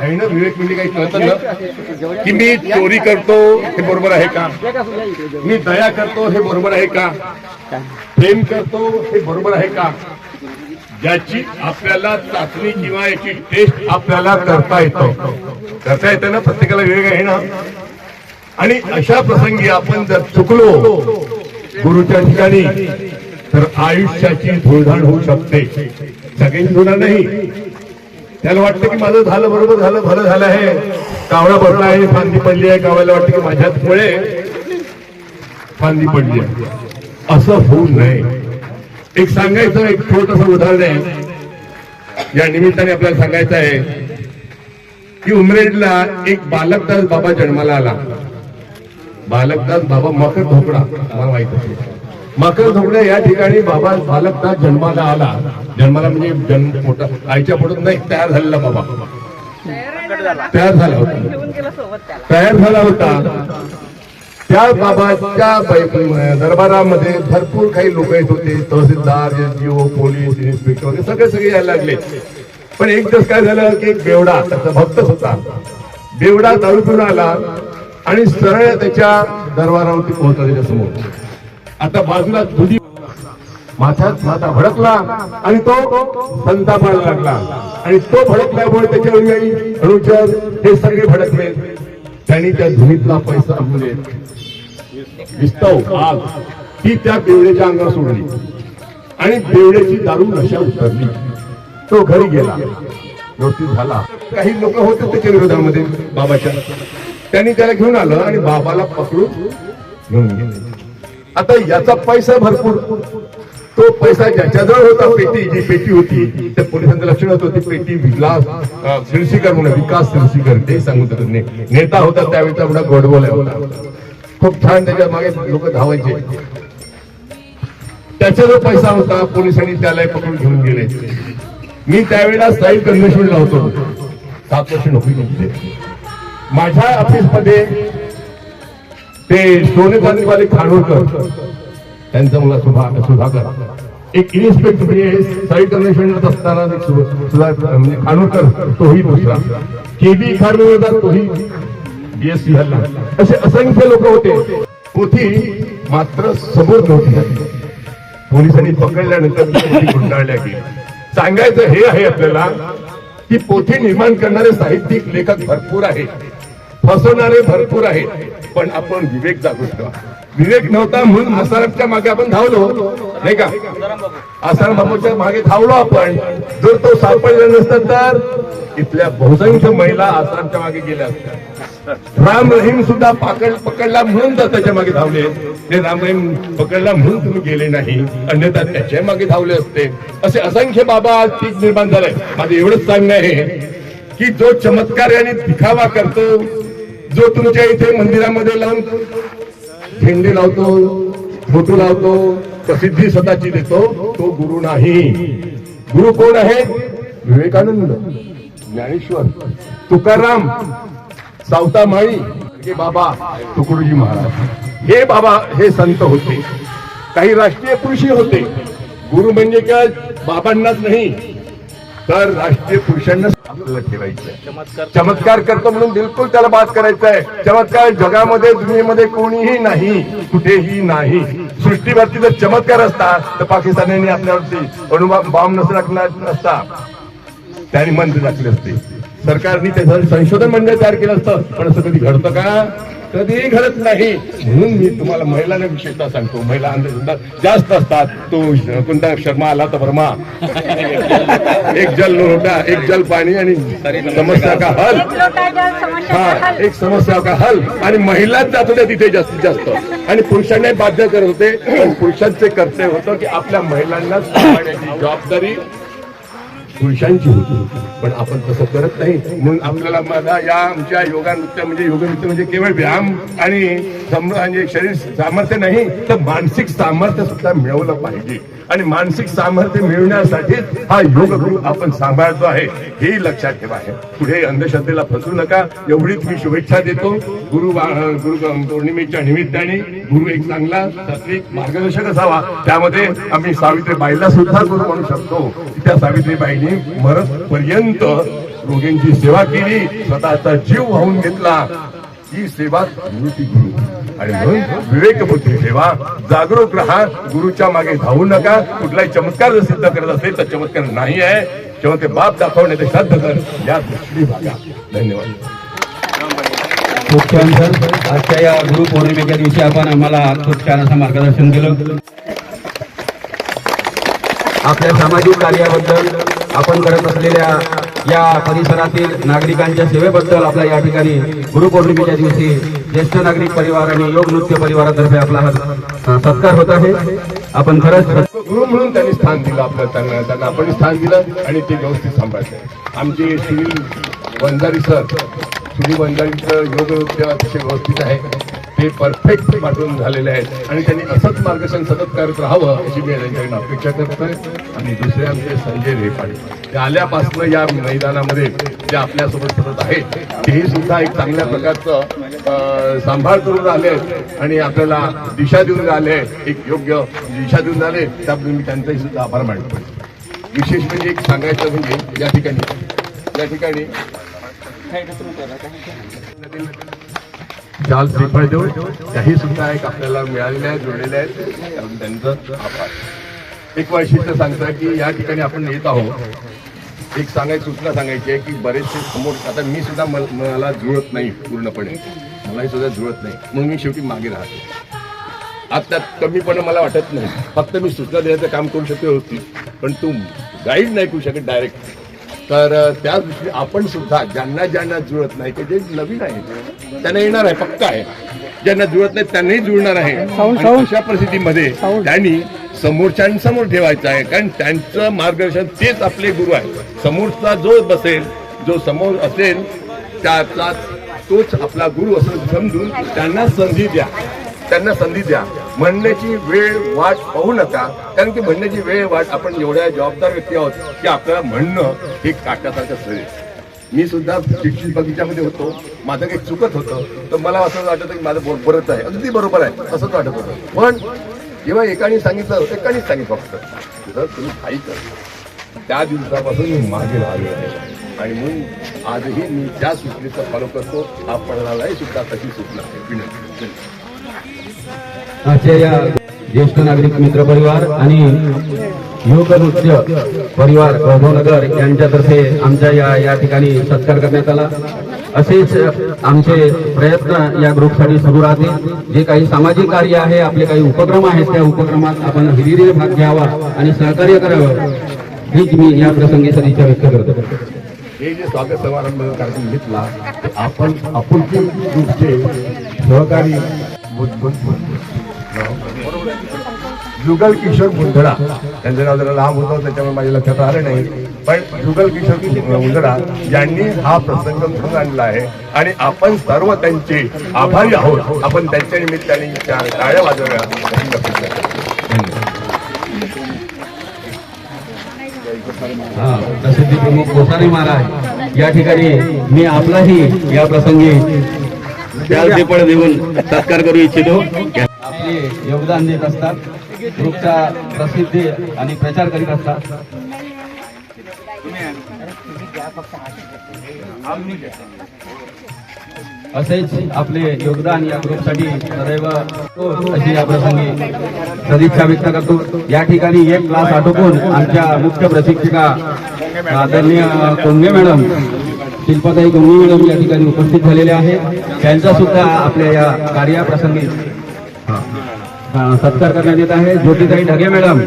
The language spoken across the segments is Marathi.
आहे ना? विवेक म्हणजे काही कळतं ना? की मी चोरी करतो हे बरोबर आहे का? मी दया करतो हे बरोबर आहे का? प्रेम करतो हे बरोबर आहे का? ज्याची आपल्याला चाचणी किंवा याची टेस्ट आपल्याला करता येतो. करता येतं ना? प्रत्येकाला विवेक आहे ना? आणि अशा प्रसंगी आपण जर चुकलो गुरुच्या ठिकाणी तर आयुष्याची धुळधाण होऊ शकते. सगळ्यांची होणार नाही. त्याला वाटतं की माझं झालं बरोबर झालं भलं झालं आहे. कावळा भरला आहे फांदी पडली आहे. कावळ्याला वाटतं की माझ्यात मुळे फांदी पडली आहे. असं होऊ नये. एक सांगायचं एक छोटस उदाहरण आहे. या निमित्ताने आपल्याला सांगायचं आहे की उमरेडला एक बालकदास बाबा जन्माला आला. बालकदास बाबा मकर धोकडा मला माहीत असेल. मकर धोकडा या ठिकाणी बाबा बालकदास जन्माला आला. जन्माला म्हणजे जन्म मोठा आईच्या पुढून नाही तयार झालेला बाबा. तयार झाला होता. तयार झाला होता. त्या बाबाच्या दरबारामध्ये भरपूर काही लोक येत होते. तहसीलदार एनजीओ पोलीस इन्स्पेक्टर सगळे सगळे यायला लागले. पण एक दिवस काय झालं की एक बेवडा त्याचा भक्तच होता. बेवडा दारू पिऊन आला आणि सरळ त्याच्या दरबारावरती पोहोचला त्याच्यासमोर. आता बाजूला दुधी माथ्यात माथा भडकला आणि तो संतापायला लागला. आणि तो भडकल्यामुळे त्याच्या अनुयायी अनुचर हे सगळे भडकले. त्यांनी त्या धुनीतला पैसा म्हणजे विस्तव आज ती त्या बेवड्याच्या अंगावर सोडली. आणि बेवड्याची दारू नशा उतरली. तो घरी गेला. झाला. काही लोक होते त्याच्या विरोधामध्ये बाबाच्या. त्यांनी त्याला घेऊन आलं आणि बाबाला पकडून घेऊन गेले. आता याचा पैसा भरपूर. तो पैसा ज्याच्याजवळ होता पेटी जी पेटी होती त्या पोलिसांचं लक्षण नव्हतं. ती पेटी विलास अं, म्हणून विकास सिरसीकर ते सांगत होते. नेता होता त्यावेळेचा एवढा गोडबोला होता. खूप छान त्याच्यामागे लोक धावायचे. त्याचा जो पैसा होता पोलिसांनी त्याला पकडून घेऊन गेले. मी त्यावेळेला साईड कन्व्हेन्शनला होतो. सात वर्ष नोकरी माझ्या ऑफिसमध्ये ते सोने चांदीवाले खानोळकर त्यांचा मुला सुभा सुधाकर. एक इन्स्पेक्टर म्हणजे साईड कन्व्हेन्शनला असताना म्हणजे खानोळकर तोही दुसरा. के बी खानोळकर तोही बीएससी हल्ला. असे असंख्य लोक होते. पोथी मात्र समोर नव्हती. पोलिसांनी पकडल्यानंतर पोथी गुंडाळल्या गेली. सांगायचं हे आहे आपल्याला की पोथी निर्माण करणारे साहित्यिक लेखक भरपूर आहेत. फसवणारे भरपूर आहेत. पण आपण विवेक जागृत विवेक नव्हता म्हणून आसारामच्या मागे आपण धावलो. नाही का? आसाराम बाबूच्या मागे धावलो आपण. जर तो सापडला नसता तर? इथल्या बहुसंख्य महिला आसारामच्या मागे गेल्या असतात राम रहीम सुद्धा पाकड पकडला म्हणून तर त्याच्यामागे धावले. ते राम रहीम पकडला म्हणून तुम्ही गेले नाही. अन्यथा त्याच्यामागे धावले असते. असे असंख्य बाबा आज पीक निर्माण झालंय. माझं एवढंच सांगणं आहे की जो चमत्कार आणि दिखावा करतो जो तुमच्या इथे मंदिरामध्ये लावून झेंडे लावतो फोटो लावतो प्रसिद्धी स्वतःची देतो तो गुरु नाही. गुरु कोण आहे? विवेकानंद ज्ञानेश्वर तुकाराम सावता माळी हे बाबा तुकडोजी महाराज. हे बाबा हे संत होते. काही राष्ट्रीय पुरुषी होते. गुरु म्हणजे काय? बाबांनाच नाही तर राष्ट्रीय पुरुषांना आपल्याला ठेवायचं चमत्कार करतो. म्हणून बिलकुल त्याला बाद करायचा आहे चमत्कार जगामध्ये दुनियेमध्ये कोणीही नाही कुठेही नाही. सृष्टीवरती जर चमत्कार असता तर पाकिस्तानाने आपल्यावरती अणुबॉम्ब बॉम्ब नसला नसता. त्यांनी मंत्र टाकले असते. सरकारने त्याचं संशोधन मंडळ तयार केलं असतं. पण असं कधी घडतं का? कधीही घडत नाही. म्हणून मी तुम्हाला महिलांना विशेषतः सांगतो. महिला अंधश्रद्धा जास्त असतात. तो कोणता शर्मा आला तर वर्मा. एक जल लोटा एक जल पाणी आणि समस्या का हल? हा. एक समस्या का हल? आणि महिलाच जात होत्या तिथे जास्तीत जास्त. आणि पुरुषांनाही बाध्य करत होते. पण पुरुषांचे कर्तव्य होतं की आपल्या महिलांना सांभाळण्याची जबाबदारी पुरुषांची होती. पण आपण तसं करत नाही. म्हणून आपल्याला माझा या आमच्या योगानृत्य म्हणजे योगनृत्य म्हणजे केवळ व्यायाम आणि सम- म्हणजे शरीर सामर्थ्य नाही तर मानसिक सामर्थ्य सुद्धा मिळवलं पाहिजे. आणि मानसिक सामर्थ्य मिळवण्यासाठी हा योग गुरु आपण सांभाळतो आहे. हे लक्षात ठेवा आहे पुढे अंधश्रद्धेला फसू नका. एवढीच मी शुभेच्छा देतो. गुरु गुरु पौर्णिमेच्या निमित्ताने गुरु एक चांगला सात्विक मार्गदर्शक असावा. त्यामध्ये आम्ही सावित्रीबाईला सुद्धा गुरु म्हणू शकतो. त्या सावित्रीबाईंनी मरत पर्यंत रोगींची सेवा केली. स्वतःचा जीव वाहून घेतला. ही सेवा गुरुची गुरु. आणि म्हणून विवेक बुद्धी ठेवा. जागरूक राहा. गुरुच्या मागे धावू नका. कुठलाही चमत्कार जर सिद्ध करत असेल तर चमत्कार नाही आहे. तेव्हा ते बाप दाखवणे ते श्राद्ध कर. या दृष्टी भागा धन्यवाद. खूप छान सर. आजच्या या गुरु पौर्णिमेच्या दिवशी आपण आम्हाला खूप छान असं मार्गदर्शन केलं. आपल्या सामाजिक कार्याबद्दल आपण करत असलेल्या या परिसरातील नागरिकांच्या सेवेबद्दल आपल्या या ठिकाणी गुरुपौर्णिमेच्या दिवशी ज्येष्ठ नागरिक परिवार आणि योग नृत्य परिवारातर्फे आपला हा सत्कार होत आहे. आपण खरंच गुरु म्हणून त्यांनी स्थान दिलं आपलं त्यांना. त्यांना आपण स्थान दिलं आणि ते व्यवस्थित सांभाळले. आमचे सुनील वंजारी सर सुनील वंजारीचं योग नृत्य अतिशय व्यवस्थित आहे. हे परफेक्ट पाठवून झालेले आहेत. आणि त्यांनी असंच मार्गदर्शन सतत करत राहावं अशी मी त्यांच्याकडून अपेक्षा करतोय. आणि दुसरे आमचे संजय रेपाडे. ते आल्यापासून या मैदानामध्ये जे आपल्यासोबत सतत आहेत तेही सुद्धा एक चांगल्या प्रकारचं सांभाळ करून राहिले आहेत. आणि आपल्याला दिशा देऊन राहिले आहेत. एक योग्य दिशा देऊन राहिले त्याबद्दल मी त्यांचाही सुद्धा आभार मानतो. विशेष म्हणजे एक सांगायचं म्हणजे या ठिकाणी या ठिकाणी. चाल श्रीफळ देऊन त्याही सुद्धा एक आपल्याला मिळालेले आहेत जोडलेले आहेत. त्यांचं आभार. एक वैशिष्ट्य सांगतं की या ठिकाणी आपण येत आहोत. एक सांगायची सूचना सांगायची आहे की बरेचसे समोर आता मी सुद्धा मला जुळत नाही पूर्णपणे. मलाही सुद्धा जुळत नाही. म्हणून मी शेवटी मागे राहतो. आता कमीपणा मला वाटत नाही. फक्त मी सूचना देण्याचं काम करू शकते होती पण तू गाईड नाही करू शकत डायरेक्ट तर त्या दृष्टीने आपण सुद्धा ज्यांना ज्यांना जुळत नाही की जे नवीन आहे त्यांना येणार आहे पक्का आहे. ज्यांना जुळत नाही त्यांनाही जुळणार आहे. आणि अशा परिस्थितीमध्ये त्यांनी समोरच्यांसमोर ठेवायचं आहे कारण त्यांचं मार्गदर्शन तेच आपले गुरु आहे समोरचा जो बसेल जो समोर असेल त्याचा तोच आपला गुरु असं समजून त्यांना संधी द्या. त्यांना संधी द्या. म्हणण्याची वेळ वाट पाहू नका. कारण की म्हणण्याची वेळ वाट आपण एवढ्या जबाबदार व्यक्ती आहोत की आपल्याला म्हणणं हे काटासारखं सगळे. मी सुद्धा शिक्षित बगीच्यामध्ये होतो. माझं काही चुकत होतं. तर मला असं वाटत की माझं बरोबरच आहे. अगदी बरोबर आहे. असंच वाटत होतं. पण जेव्हा एकाने सांगितलं एकानेच सांगितलं फक्त. जर तुम्ही काही कर. त्या दिवसापासून मी मागे राहिलो आहे. आणि म्हणून आजही मी त्या सूचनेचा फॉलो करतो आपणालाही सुद्धा तशी सूचना आहे. विनंती. आजच्या या ज्येष्ठ नागरिक मित्र परिवार आणि योग नृत्य परिवार वैभवनगर यांच्यातर्फे आमच्या या या ठिकाणी सत्कार करण्यात आला. असेच आमचे प्रयत्न या ग्रुपसाठी सुरू राहतील. जे काही सामाजिक कार्य आहे आपले काही उपक्रम आहेत त्या उपक्रमात आपण हिरिरीने भाग घ्यावा आणि सहकार्य करावं हीच मी या प्रसंगी सदिच्छा व्यक्त करतो. हे जे स्वागत समारंभ कार्यक्रम घेतला आपण आपुलकी ग्रुपचे सहकारी जुगल किशोर मुंदडा त्यांचं नाव जरा लांब होतं त्याच्यामुळे माझ्या लक्षात आलं नाही. पण जुगल किशोर मुंदडा यांनी हा प्रसंग घडून आणला आहे. आणि आपण सर्व त्यांचे आभारी आहोत. आपण त्यांच्या निमित्ताने चार टाळ्या वाजवल्या. हा, प्रसिद्धी प्रमुख कोसारी महाराज. या ठिकाणी मी आपलाही या प्रसंगी त्याल पण देऊन सत्कार करू इच्छितो. आपले योगदान देत असतात. ग्रुपचा प्रसिद्धी आणि प्रचार करीत असतात. असेच आपले योगदान या ग्रुपसाठी सदैव अशी या प्रसंगी सदिच्छा व्यक्त करतो. या ठिकाणी एक क्लास आटोपून आमच्या मुख्य प्रशिक्षिका आदरणीय कोंगे मॅडम शिल्पाताई कोंगे मॅडम या ठिकाणी उपस्थित झालेल्या आहेत. त्यांचा सुद्धा आपल्या या कार्याप्रसंगी सत्कार करण्यात येत आहे. ज्योतिताई ढगे मॅडम.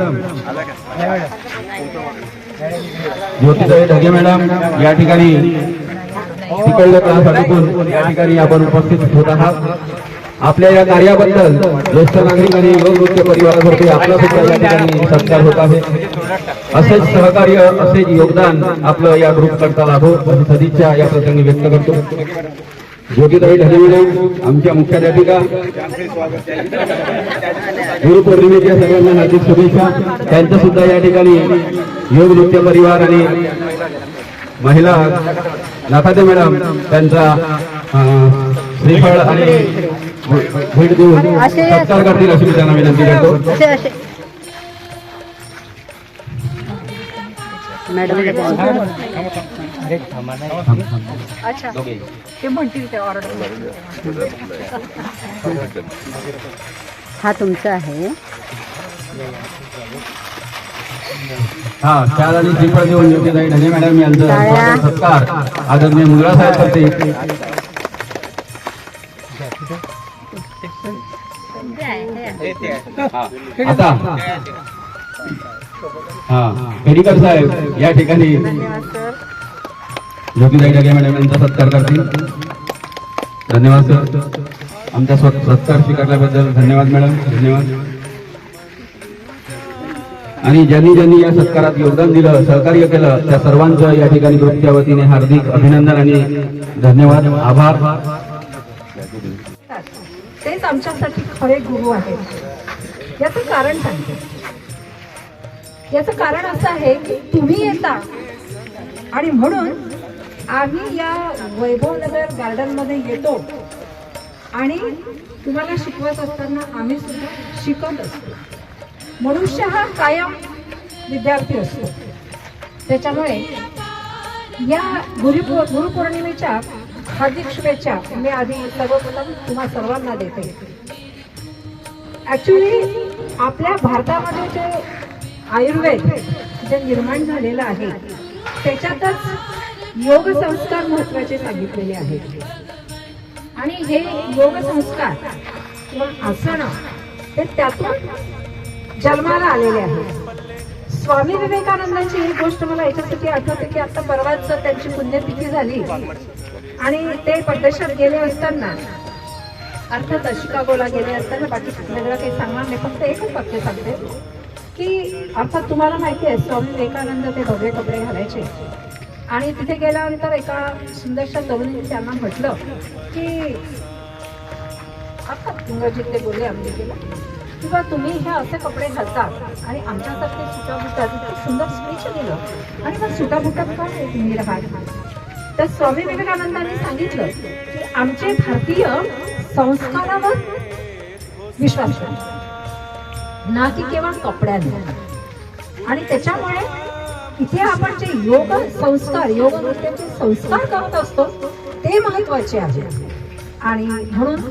ज्योतिताई ढगे मॅडम या ठिकाणी तिकडल्या क्लास या ठिकाणी आपण उपस्थित होत आहात. आपल्या या कार्याबद्दल ज्येष्ठ नागरिक आणि योग नृत्य परिवारातर्फे आपला सुद्धा या ठिकाणी सत्कार होत आहे. असेच सहकार्य असेच योगदान आपलं या ग्रुप करता लाभो सदिच्छा या प्रसंगी व्यक्त करतो. ज्योतिताई मॅडम आमच्या मुख्याध्यापिका गुरुपौर्णिमेच्या सगळ्यांना हार्दिक शुभेच्छा. त्यांचं सुद्धा या ठिकाणी योग नृत्य परिवार आणि महिला नाथाते मॅडम त्यांचा श्रीफळ आणि भेट देऊन सत्कार करतील अशी मी त्यांना विनंती करतो. असे मॅडम अच्छा. ते म्हणतील ते ऑर्डर हा तुमचा आहे. हा आणि देऊन ढगे मॅडम यांचं टाळ्या. स्वागत सत्कार. आदरणीय मुलगा साहेब करते आता. हा पेडीकर साहेब या ठिकाणी ज्योतिताई डगे मॅडम यांचा सत्कार करतील. धन्यवाद सर आमचा स्व- सत्कार स्वीकारल्याबद्दल धन्यवाद मॅडम धन्यवाद. आणि ज्यांनी ज्यांनी या सत्कारात योगदान दिलं सहकार्य केलं त्या सर्वांचं या ठिकाणी ग्रुपच्या वतीने हार्दिक अभिनंदन आणि धन्यवाद आभार. तेच आमच्यासाठी खरे गुरु आहेत. याचं कारण सांगते. याचं कारण असं आहे की तुम्ही येता आणि म्हणून आम्ही या वैभवनगर गार्डनमध्ये येतो. आणि तुम्हाला शिकवत असताना आम्ही सुद्धा शिकत असतो. मनुष्य हा कायम विद्यार्थी असतो. त्याच्यामुळे या गुरु गुरुपौर्णिमेच्या हार्दिक शुभेच्छा मी आधी सर्वप्रथम तुम्हा सर्वांना देते. ॲक्च्युली आपल्या भारतामध्ये जे आयुर्वेद जे निर्माण झालेलं आहे त्याच्यातच योग संस्कार महत्त्वाचे सांगितलेले आहेत. आणि हे योग संस्कार किंवा आसन ते त्यातून जन्माला आलेले आहेत. स्वामी विवेकानंदांची ही गोष्ट मला याच्यासाठी आठवते की आता परवाच त्यांची पुण्यतिथी झाली आणि ते परदेशात गेले असताना अर्थात शिकागोला गेले असताना बाकी वेगळं काही सांगणार नाही फक्त एकच वाक्य सांगते की अर्थात तुम्हाला माहिती आहे स्वामी विवेकानंद ते भगवे कपडे घालायचे. आणि तिथे गेल्यानंतर एका सुंदरशा तरुणी त्यांना म्हटलं की आता इंग्रजीत ते बोलले अमेरिकेला. किंवा तुम्ही हे असे कपडे घालता आणि आमच्यासारखे सुटा सुंदर स्पीच दिलं. आणि मग सुटा बुटात का तुम्ही राहाल तर स्वामी विवेकानंदांनी सांगितलं की आमचे भारतीय संस्कारावर विश्वास ना की केवळ कपड्यांवर. आणि त्याच्यामुळे इथे आपण जे योग संस्कार योग नृत्याचे संस्कार करत असतो ते महत्त्वाचे आहे. आणि म्हणून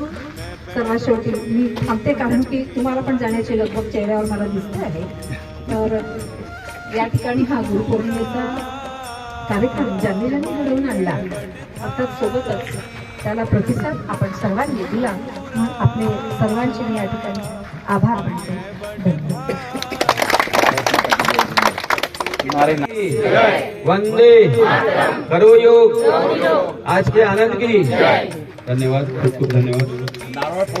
सर्वात शेवटी मी थांबते कारण की तुम्हाला पण जाण्याची लगभग चेहऱ्यावर मला दिसते आहे. तर या ठिकाणी हा गुरुपौर्णिमेचा कार्यक्रम ज्यांनी ज्यांनी घडवून आणला. अर्थात सोबतच त्याला प्रतिसाद आपण सर्वांनी दिला. म्हणून आपले सर्वांचे मी या ठिकाणी आभार मानते. धन्यवाद. वंदे। करो योग। आज के आनंद की। धन्यवाद। खूप खूप धन्यवाद।